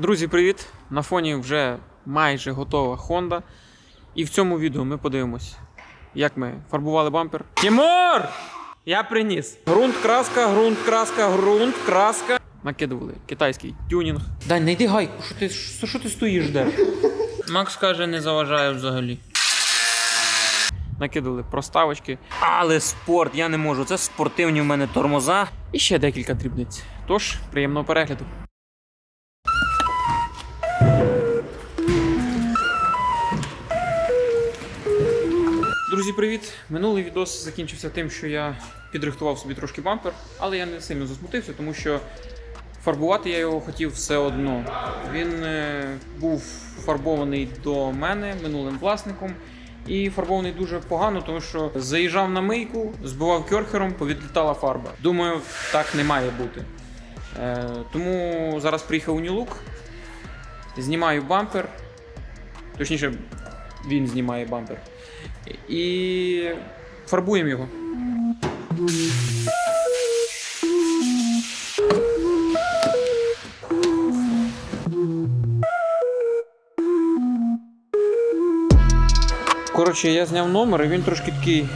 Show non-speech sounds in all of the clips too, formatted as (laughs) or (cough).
Друзі, привіт! На фоні вже майже готова Honda. І в цьому відео ми подивимось, як ми фарбували бампер. Тимур! Я приніс. Грунт, краска, грунт, краска, грунт, краска. Накидували китайський тюнінг. Дань, не йди гайку, що ти, що, що ти стоїш де? Макс каже, не заважає взагалі. Накидали проставочки. Але спорт, я не можу. Це спортивні в мене тормоза. І ще декілька дрібниць. Тож, приємного перегляду. Привіт! Минулий відос закінчився тим, що я підрихтував собі трошки бампер, але я не сильно засмутився, тому що фарбувати я його хотів все одно. Він е, був фарбований до мене минулим власником. І фарбований дуже погано, тому що заїжджав на мийку, збивав кьорхером, повідлітала фарба. Думаю, так не має бути. Е, тому зараз приїхав у Look, знімаю бампер. Точніше, він знімає бампер. І фарбуємо його. Коротше, я зняв номер, і він трошки такий,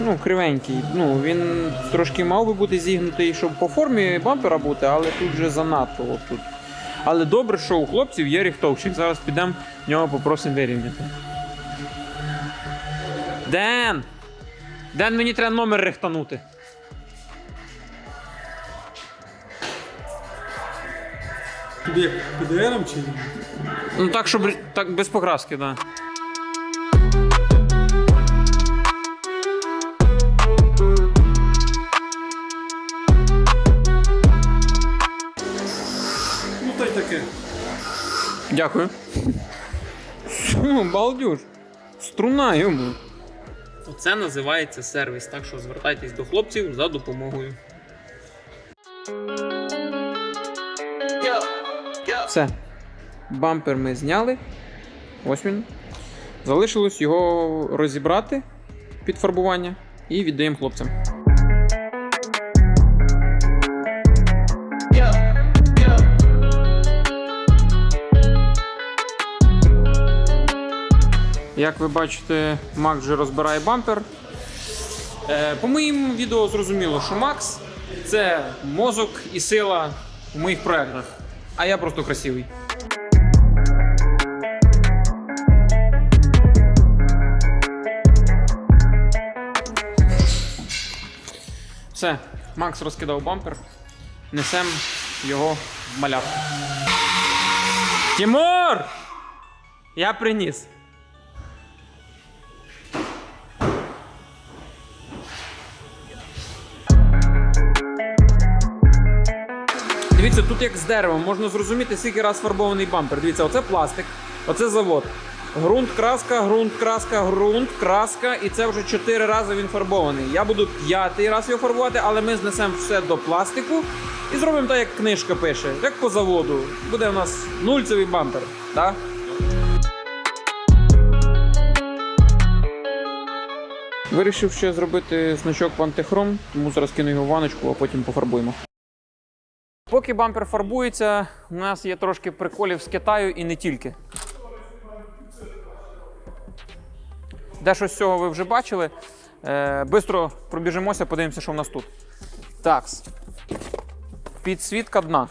ну, кривенький. Ну, він трошки мав би бути зігнутий, щоб по формі бампера бути, але тут вже занадто. От тут. Але добре, що у хлопців є ріхтовщик. Зараз підемо в нього попросимо вирівняти. Ден! Ден, мені треба номер рихтанути. Тобі як ПДРом чи ні? Ну так, щоб так без покраски, так. Да. Ну та й таке. Дякую. Балдюж? Струна йому. Оце називається сервіс, так що звертайтесь до хлопців за допомогою. Все. Бампер ми зняли. Ось він. Залишилось його розібрати під фарбування і віддаємо хлопцям. Як ви бачите, Макс вже розбирає бампер. Е, по моїм відео зрозуміло, що Макс це мозок і сила в моїх проєктах. А я просто красивий. Все, Макс розкидав бампер. Несем його в малярку. Тимур! Я приніс. Дивіться, тут як з деревом, можна зрозуміти, скільки раз фарбований бампер. Дивіться, оце пластик, оце завод. Грунт, краска, ґрунт, краска, ґрунт, краска, і це вже чотири рази він фарбований. Я буду п'ятий раз його фарбувати, але ми знесемо все до пластику і зробимо так, як книжка пише, як по заводу. Буде у нас нульцевий бампер. Так? Вирішив ще зробити значок пантехром, тому зараз кину його в ваночку, а потім пофарбуємо. Поки бампер фарбується, у нас є трошки приколів з Китаю і не тільки. Дещо з цього ви вже бачили. Е, бистро пробіжимося, подивимося, що в нас тут. Так. Підсвітка дна.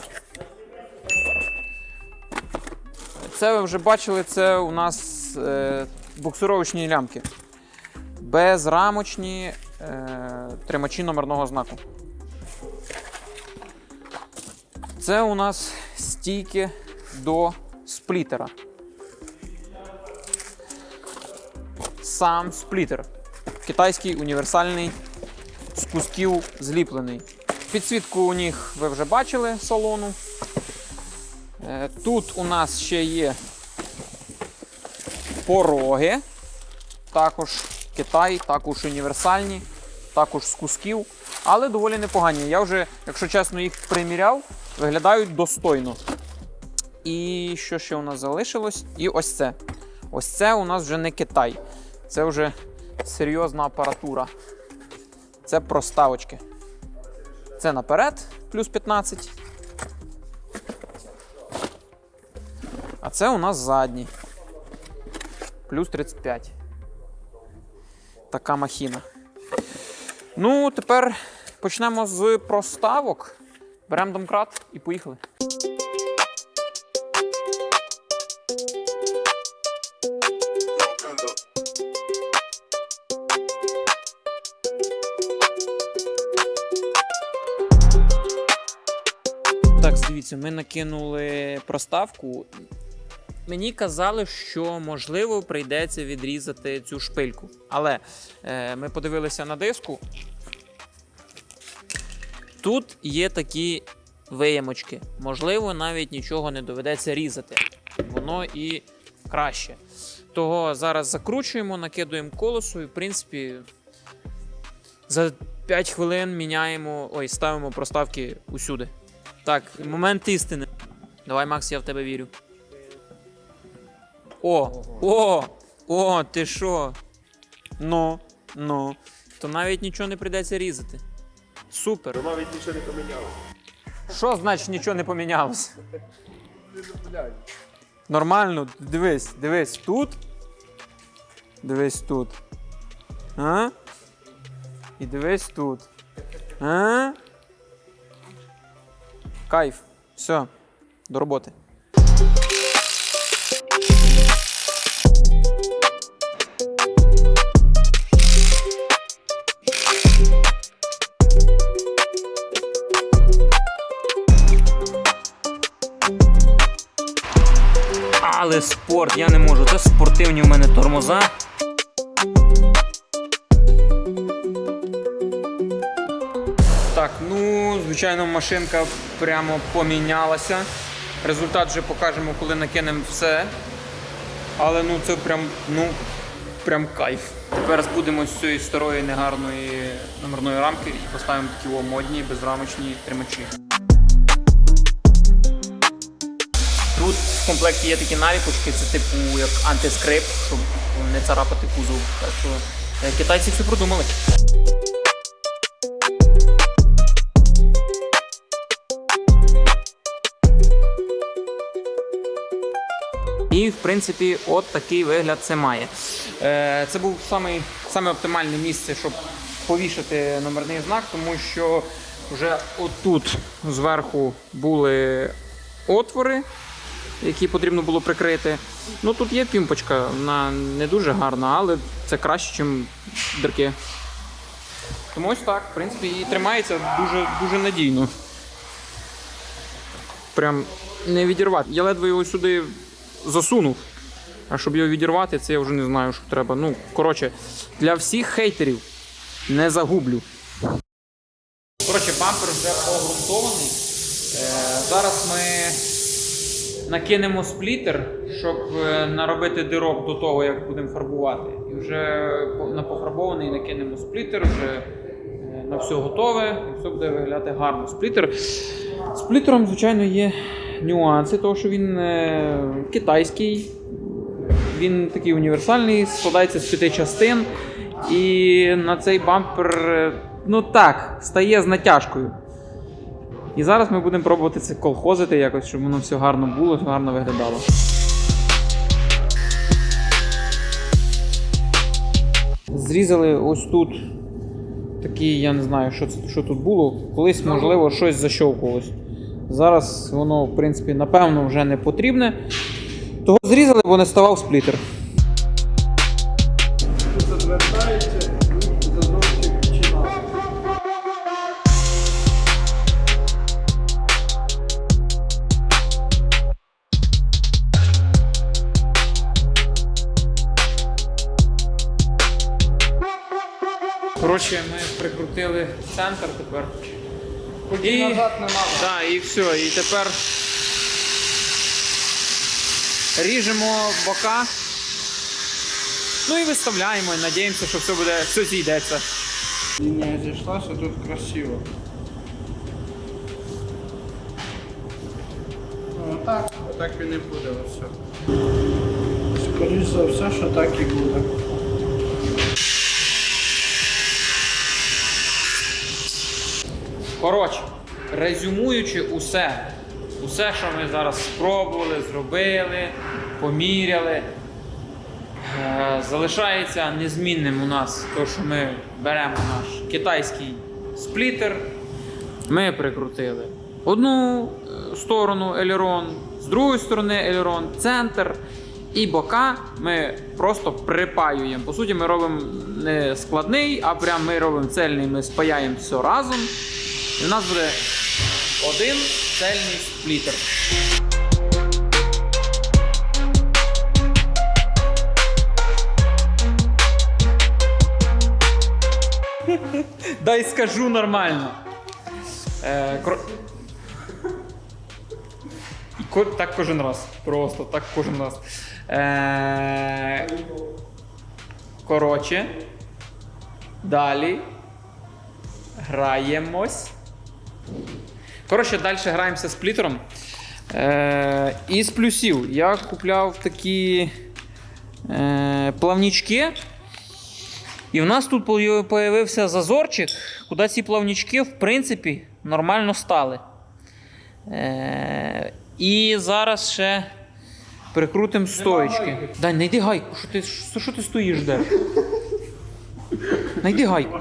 Це ви вже бачили, це у нас е, буксировочні лямки. Безрамочні е, тримачі номерного знаку. Це у нас стійки до сплітера. Сам сплітер. Китайський універсальний з кусків зліплений. Підсвітку у них ви вже бачили салону. Е, Тут у нас ще є пороги. Також Китай, також універсальні, також з кусків, але доволі непогані. Я вже, якщо чесно, їх приміряв, виглядають достойно. І що ще у нас залишилось? І ось це. Ось це у нас вже не Китай. Це вже серйозна апаратура. Це проставочки. Це наперед, плюс 15. А це у нас задній. Плюс 35. Така махіна. Ну, тепер почнемо з проставок. Беремо домкрат і поїхали. Так, дивіться, ми накинули проставку. Мені казали, що можливо прийдеться відрізати цю шпильку. Але е, ми подивилися на диску. Тут є такі виямочки. Можливо, навіть нічого не доведеться різати. Воно і краще. Того зараз закручуємо, накидуємо колесо і, в принципі, за 5 хвилин міняємо. Ой, ставимо проставки усюди. Так, момент істини. Давай, Макс, я в тебе вірю. О! О! О, ти що? Ну, ну. То навіть нічого не прийдеться різати. Супер. Навіть нічого не помінялося. Що значить нічого не помінялося? Нормально, дивись, дивись тут. Дивись тут. А? І дивись тут. А? Кайф. Все. До роботи. Але спорт, я не можу. Це спортивні в мене тормоза. Так, ну, звичайно, машинка прямо помінялася. Результат вже покажемо, коли накинемо все. Але ну це прям, ну, прям кайф. Тепер збудемо з цієї старої негарної номерної рамки і поставимо такі модні, безрамочні тримачі. Тут в комплекті є такі наліпочки, це типу як антискрип, щоб не царапати кузов. Так що е, китайці все продумали. І, в принципі, от такий вигляд це має. Е, Це був самий, саме оптимальне місце, щоб повішати номерний знак, тому що вже отут зверху були отвори, які потрібно було прикрити. Ну тут є пімпочка, вона не дуже гарна, але це краще, ніж дирки. Тому ось так, в принципі, і тримається дуже, дуже надійно. Прям не відірвати. Я ледве його сюди засунув. А щоб його відірвати, це я вже не знаю, що треба. Ну, коротше, для всіх хейтерів не загублю. Коротше, бампер вже погрунтований. Е, зараз ми накинемо сплітер, щоб е, наробити дирок до того, як будемо фарбувати. І вже на пофарбований накинемо сплітер, вже е, на все готове, і все буде виглядати гарно. Сплітер. З плітером, звичайно, є нюанси, тому що він е, китайський, він такий універсальний, складається з п'яти частин. І на цей бампер, ну так, стає з натяжкою. І зараз ми будемо пробувати це колхозити якось, щоб воно все гарно було, гарно виглядало. Зрізали ось тут такий, я не знаю, що, це, що тут було. Колись, можливо, щось защовкувалось. Зараз воно, в принципі, напевно, вже не потрібне. Того зрізали, бо не ставав сплітер. Центр тепер. Потім назад не надо. Так, і все. І тепер ріжемо бока. Ну і виставляємо, і надіємося, що все буде, все зійдеться. Лінія зійшлася, тут красиво. Ну, так, так він і буде все. Скоріше за все, що так і буде. Коротше, резюмуючи усе, усе, що ми зараз спробували, зробили, поміряли. Е, Залишається незмінним у нас те, що ми беремо наш китайський сплітер. Ми прикрутили одну е, сторону елерон, з другої сторони елерон, центр і бока ми просто припаюємо. По суті, ми робимо не складний, а прям ми робимо цельний, ми спаяємо все разом. І в нас буде один цельний сплітер. (laughs) Дай скажу нормально. Е, кро... Ко- Так кожен раз. Просто так кожен раз. Е, коротше. Далі. Граємось. Коротше, далі граємося з плітером. Е, із плюсів я купляв такі е, плавнічки. І в нас тут з'явився зазорчик, куди ці плавнічки, в принципі, нормально стали. Е, і зараз ще прикрутимо стоечки. Дай, найди гайку, що ти, що, що ти стоїш де? (laughs) Найди гайку.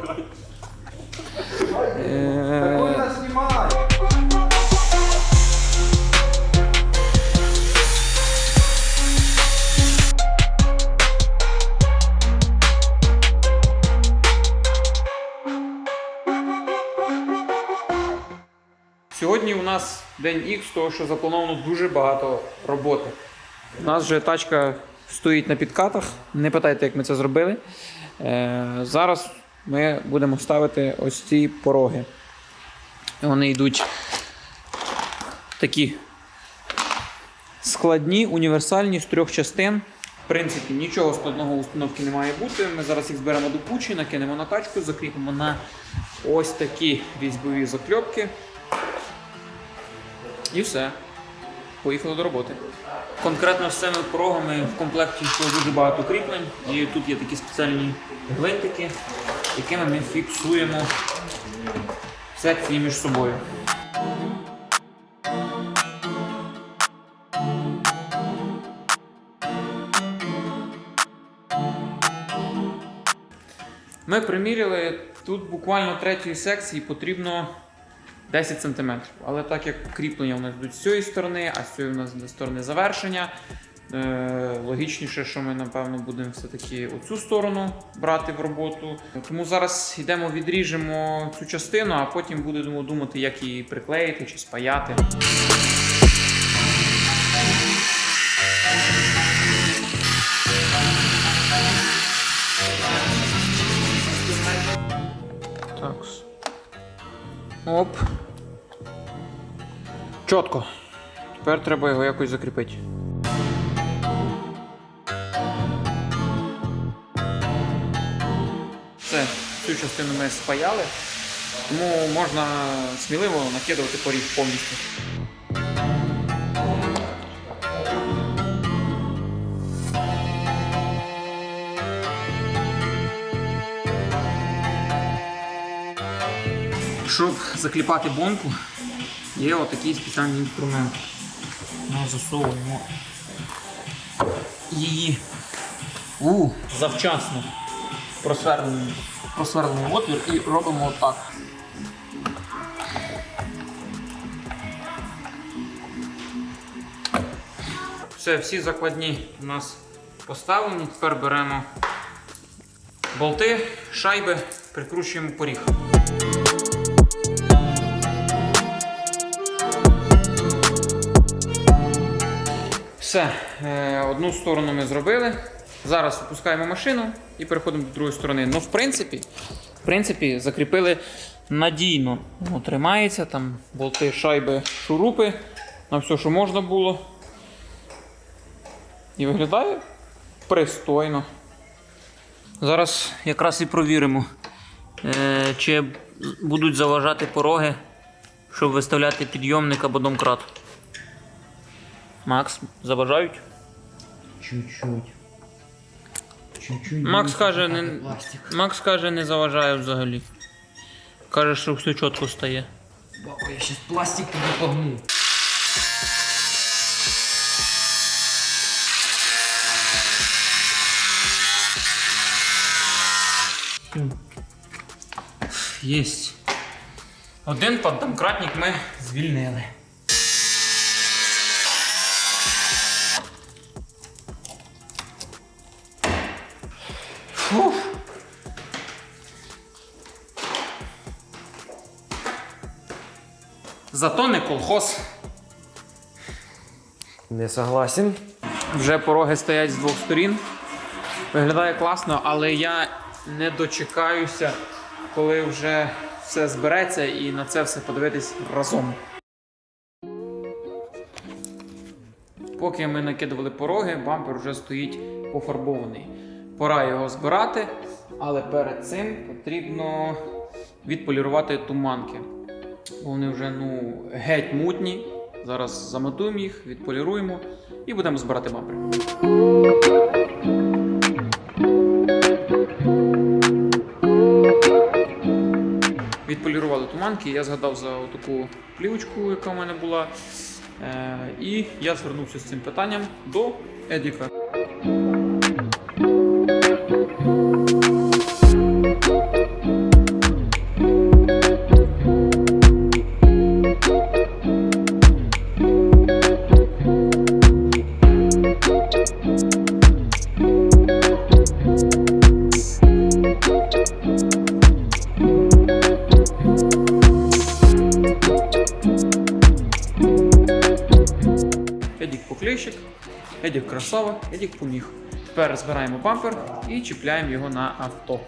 День Х, того що заплановано дуже багато роботи. У нас вже тачка стоїть на підкатах. Не питайте, як ми це зробили. Е, зараз ми будемо ставити ось ці пороги. Вони йдуть такі складні, універсальні з трьох частин. В принципі, нічого складного установки не має бути. Ми зараз їх зберемо до кучі, накинемо на тачку, закріпимо на ось такі різьбові закльопки. І все. Поїхали до роботи. Конкретно з цими порогами в комплекті йшло дуже багато кріплень. І тут є такі спеціальні гвинтики, якими ми фіксуємо секції між собою. Ми приміряли тут буквально третьої секції потрібно 10 см. Але так як кріплення у нас йдуть з цієї сторони, а з цієї у нас з сторони завершення. е, Логічніше, що ми напевно будемо все-таки оцю сторону брати в роботу. Тому зараз йдемо, відріжемо цю частину, а потім будемо думати, як її приклеїти чи спаяти. Оп. Чітко. Тепер треба його якось закріпити. Все, цю частину ми спаяли, тому можна сміливо накидувати поріг повністю. Закліпати бонку, є отакий спеціальний інструмент. Ми засовуємо її у завчасно просверлений, отвір і робимо отак. Все, всі закладні у нас поставлені. Тепер беремо болти, шайби, прикручуємо поріг. Все, е, одну сторону ми зробили. Зараз опускаємо машину і переходимо до другої сторони. Ну, в принципі, в принципі, закріпили надійно. Воно тримається, там болти, шайби, шурупи, на все, що можна було. І виглядає пристойно. Зараз якраз і провіримо, е, чи будуть заважати пороги, щоб виставляти підйомник або домкрат. Макс, заважають? Чуть-чуть. Чуть-чуть. Макс каже, не... Макс каже, не заважає взагалі. Каже, що все чітко стає. Баба, я щас пластик тобі погну. Єсть. Один поддомкратник ми звільнили. Зато не колхоз. Не согласен. Вже пороги стоять з двох сторін. Виглядає класно, але я не дочекаюся, коли вже все збереться і на це все подивитись разом. Поки ми накидували пороги, бампер вже стоїть пофарбований. Пора його збирати, але перед цим потрібно відполірувати туманки. Вони вже ну, геть мутні. Зараз замотуємо їх, відполіруємо і будемо збирати бампер. Відполірували туманки, я згадав за таку плівочку, яка в мене була. Е, і я звернувся з цим питанням до Едіка. Поклейщик, Едік красава, Едік поміг. Тепер збираємо бампер і чіпляємо його на авто.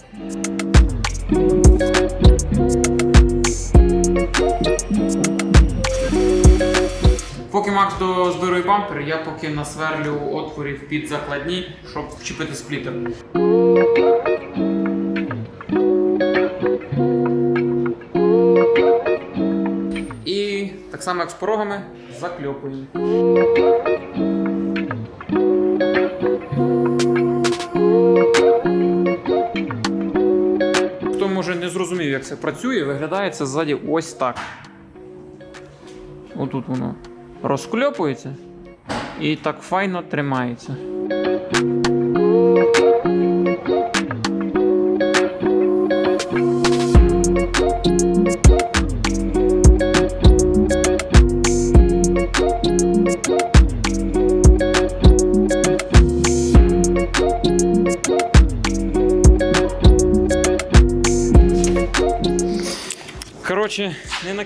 Поки Макс дозбирує бампер, я поки насверлю отворів під закладні, щоб вчепити сплітер. І так само, як з порогами, закльопуємо. Це працює, виглядає це ззаді ось так. Отут воно розкльопується і так файно тримається.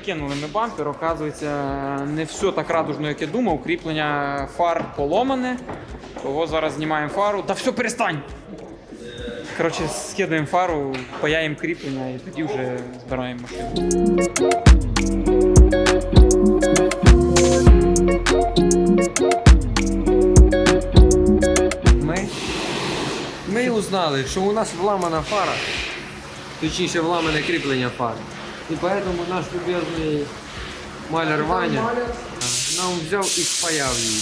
Не накинули ми бампер, оказується, не все так радужно, як я думав. Кріплення фар поломане. Того зараз знімаємо фару. Та все, перестань! Коротше, скидаємо фару, паяємо кріплення і тоді вже збираємо машину. Ми, ми узнали, що у нас вламана фара, точніше вламане кріплення фари. І тому наш любезний маляр Ваня нам взяв і спаяв її.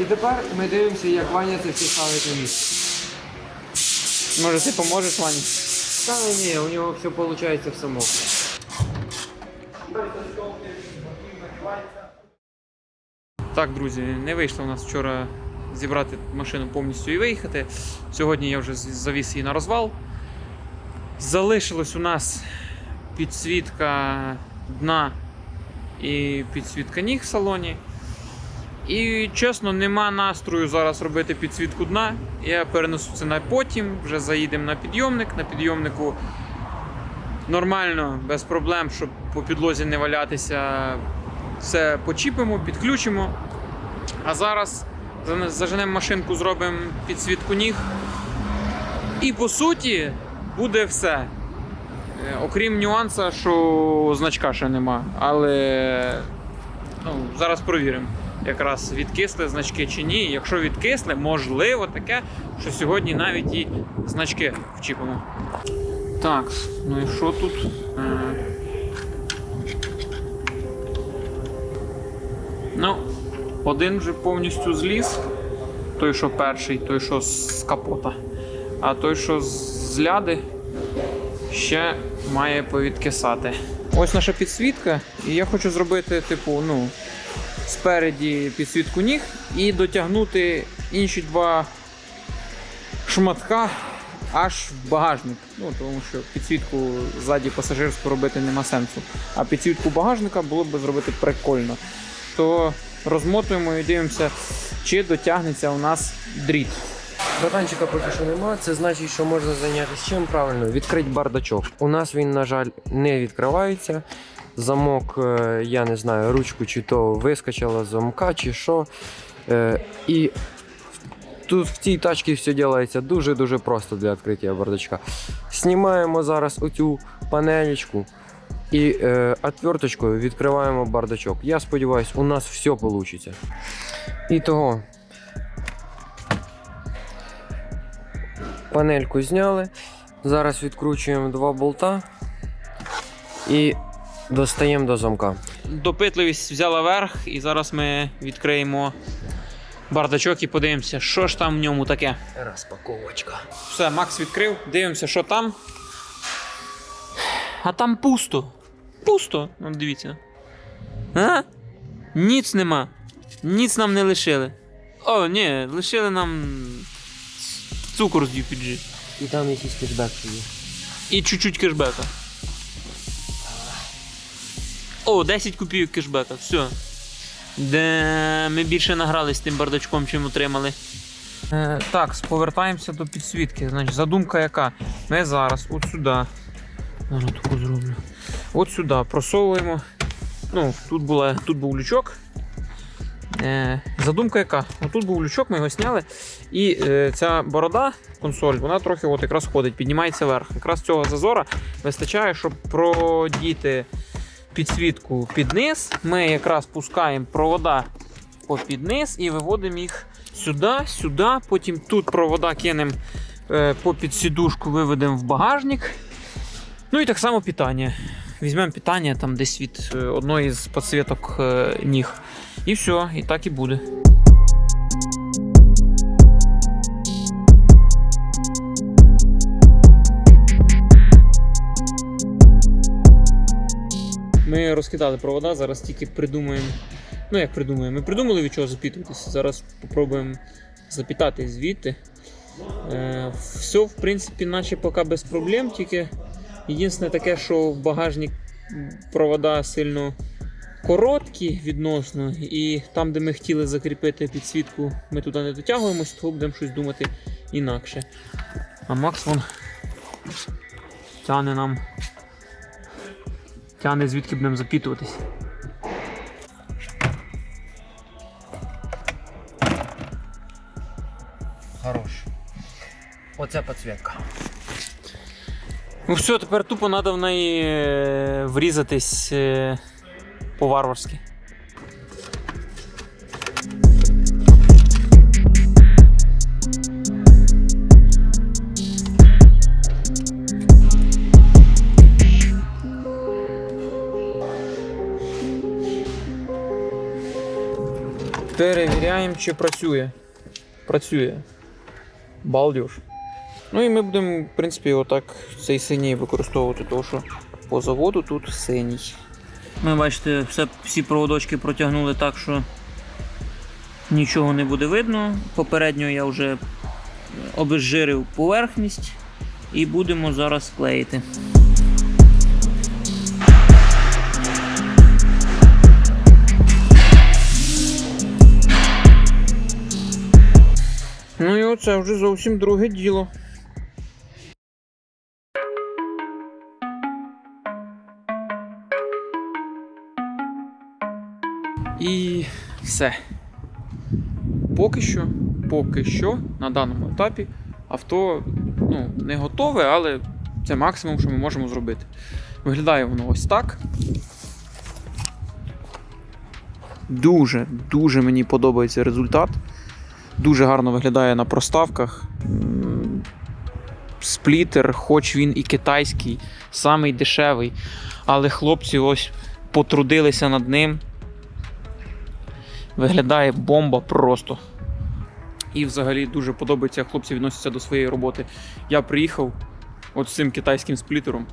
І тепер ми дивимося, як Ваня це все ставить на місце. Може, ти поможеш Вані? Та ні, у нього все виходить в само. Так, друзі, не вийшло у нас вчора зібрати машину повністю і виїхати. Сьогодні я вже завіз її на розвал. Залишилось у нас підсвітка дна і підсвітка ніг в салоні. І чесно, нема настрою зараз робити підсвітку дна. Я перенесу це на потім, вже заїдемо на підйомник. На підйомнику нормально, без проблем, щоб по підлозі не валятися. Все почіпимо, підключимо. А зараз заженемо машинку, зробимо підсвітку ніг. І по суті буде все. Е, Окрім нюанса, що значка ще нема. Але ну, зараз провіримо. Якраз відкисли значки чи ні. Якщо відкисли, можливо таке, що сьогодні навіть і значки вчіпимо. Так, ну і що тут? Е, Ну, один вже повністю зліз. Той, що перший, той, що з капота. А той, що з ляди, ще має повідкисати. Ось наша підсвітка, і я хочу зробити, типу, ну, спереді підсвітку ніг і дотягнути інші два шматка аж в багажник. Ну, тому що підсвітку ззаді пасажирську робити нема сенсу. А підсвітку багажника було б зробити прикольно. То розмотуємо і дивимося, чи дотягнеться у нас дріт. Братанчика поки що нема, це значить, що можна зайнятися чим правильно? Відкрити бардачок. У нас він, на жаль, не відкривається. Замок, е, я не знаю, ручку чи то вискочила з замка, чи що. Е, І тут в цій тачці все робиться дуже-дуже просто для відкриття бардачка. Знімаємо зараз оцю панелечку і е, отверточкою відкриваємо бардачок. Я сподіваюся, у нас все вийде. І Панельку зняли. Зараз відкручуємо два болта і достаємо до замка. Допитливість взяла верх, і зараз ми відкриємо бардачок і подивимося, що ж там в ньому таке. Розпаковочка. Все, Макс відкрив, дивимося, що там. А там пусто. Пусто. Ну, дивіться. А? Ніц нема. Ніц нам не лишили. О, ні, лишили нам цукор з UPG. І там якийсь кешбек є. І чуть-чуть кешбека. О, 10 копійок кешбека, все. Де ми більше награли з тим бардачком, чим отримали. Е, так, повертаємося до підсвітки. Значить, задумка яка? Ми зараз от сюди. Зараз таку зроблю. От сюди просовуємо. Ну, тут, була, тут був лючок. Е, задумка яка? Отут був лючок, ми його зняли. І е, ця борода, консоль, вона трохи от якраз ходить, піднімається вверх. Якраз цього зазора вистачає, щоб продіти підсвітку під низ. Ми якраз пускаємо провода попід низ і виводимо їх сюди, сюди. Потім тут провода кинемо е, попід сідушку, виведемо в багажник. Ну і так само питання. Візьмемо питання там десь від одної з підсвіток ніг. І все, і так і буде. Ми розкидали провода, зараз тільки придумаємо. Ну як придумаємо? Ми придумали від чого запітуватися. Зараз спробуємо запітати звідти. Е, все, в принципі, наче поки без проблем, тільки єдине таке, що в багажник провода сильно короткі відносно, і там, де ми хотіли закріпити підсвітку, ми туди не дотягуємось, того будемо щось думати інакше. А Макс вон тяне нам. Тяне звідки будемо запітуватись. Хорош. Оце підсвітка. Ну все, тепер тупо треба в неї е, врізатись е, по-варварськи. Перевіряємо, чи працює. Працює. Балдюш. Ну і ми будемо, в принципі, отак цей синій використовувати, тому що по заводу тут синій. Ми бачите, все, всі проводочки протягнули так, що нічого не буде видно. Попередньо я вже обезжирив поверхність і будемо зараз клеїти. Ну і оце вже зовсім друге діло. Все. Поки що, поки що, на даному етапі авто ну, не готове, але це максимум, що ми можемо зробити. Виглядає воно ось так. Дуже, дуже мені подобається результат. Дуже гарно виглядає на проставках. Сплітер, хоч він і китайський, самий дешевий. Але хлопці ось потрудилися над ним. Виглядає бомба просто. І взагалі дуже подобається, як хлопці відносяться до своєї роботи. Я приїхав от з цим китайським сплітером.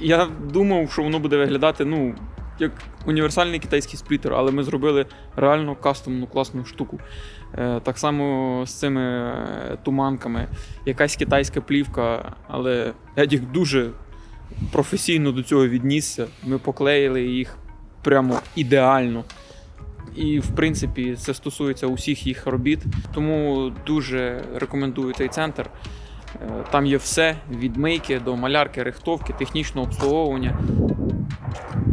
Я думав, що воно буде виглядати, ну, як універсальний китайський сплітер, але ми зробили реально кастомну класну штуку. Е, Так само з цими е, туманками. Якась китайська плівка, але Едік дуже професійно до цього віднісся. Ми поклеїли їх прямо ідеально. І, в принципі, це стосується усіх їх робіт. Тому дуже рекомендую цей центр. Е, Там є все: від мийки до малярки, рихтовки, технічного обслуговування.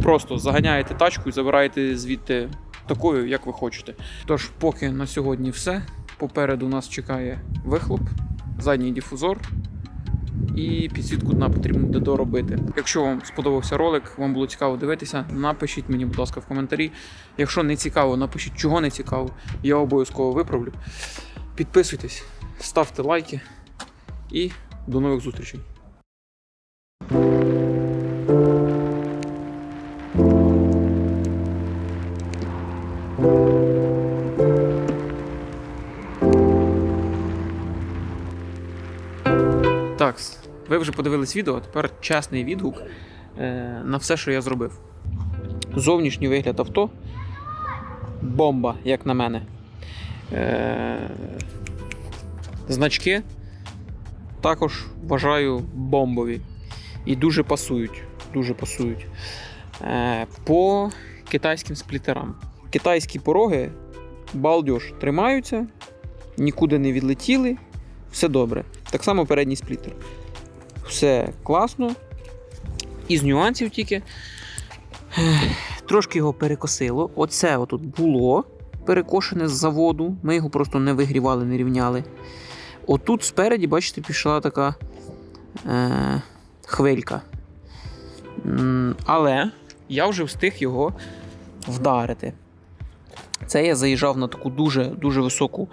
Просто заганяєте тачку і забираєте звідти такою, як ви хочете. Тож, поки на сьогодні все. Попереду нас чекає вихлоп, задній дифузор і підсвітку дна потрібно доробити. Якщо вам сподобався ролик, вам було цікаво дивитися, напишіть мені, будь ласка, в коментарі. Якщо не цікаво, напишіть, чого не цікаво, я обов'язково виправлю. Підписуйтесь, ставте лайки і до нових зустрічей. Так, ви вже подивились відео, тепер чесний відгук е, на все, що я зробив. Зовнішній вигляд авто. Бомба, як на мене. Е, значки також вважаю бомбові. І дуже пасують. Дуже пасують. Е, по китайським сплітерам. Китайські пороги балдеж тримаються, нікуди не відлетіли, все добре. Так само передній сплітер. Все класно. Із нюансів тільки. Трошки його перекосило. Оце отут було перекошене з заводу. Ми його просто не вигрівали, не рівняли. Отут спереді, бачите, пішла така е, хвилька. Але я вже встиг його вдарити. Це я заїжджав на таку дуже дуже високу.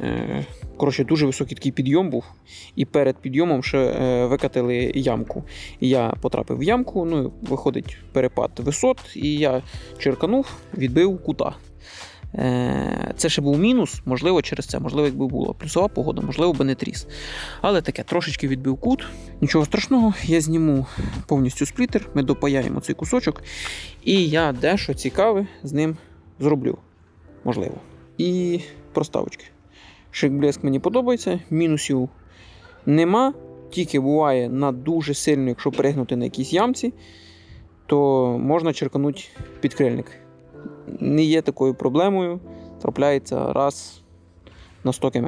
Е, коротше, дуже високий такий підйом був. І перед підйомом ще е, викатили ямку. І я потрапив в ямку, ну, виходить перепад висот, і я черканув, відбив кута. Е, Це ще був мінус, можливо, через це, можливо, якби була плюсова погода, можливо, би не тріс. Але таке, трошечки відбив кут. Нічого страшного, я зніму повністю сплітер, ми допаяємо цей кусочок, і я дещо цікаве з ним зроблю. Можливо. І проставочки. Шик блеск мені подобається, мінусів нема. Тільки буває на дуже сильно, якщо перегнути на якійсь ямці, то можна черканути підкрильник. Не є такою проблемою. Трапляється раз на 100 км.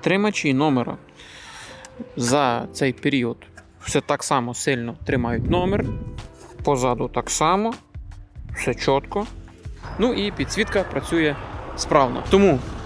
Тримачі номера за цей період все так само сильно тримають номер. Позаду так само. Все чітко. Ну і підсвітка працює справно. Тому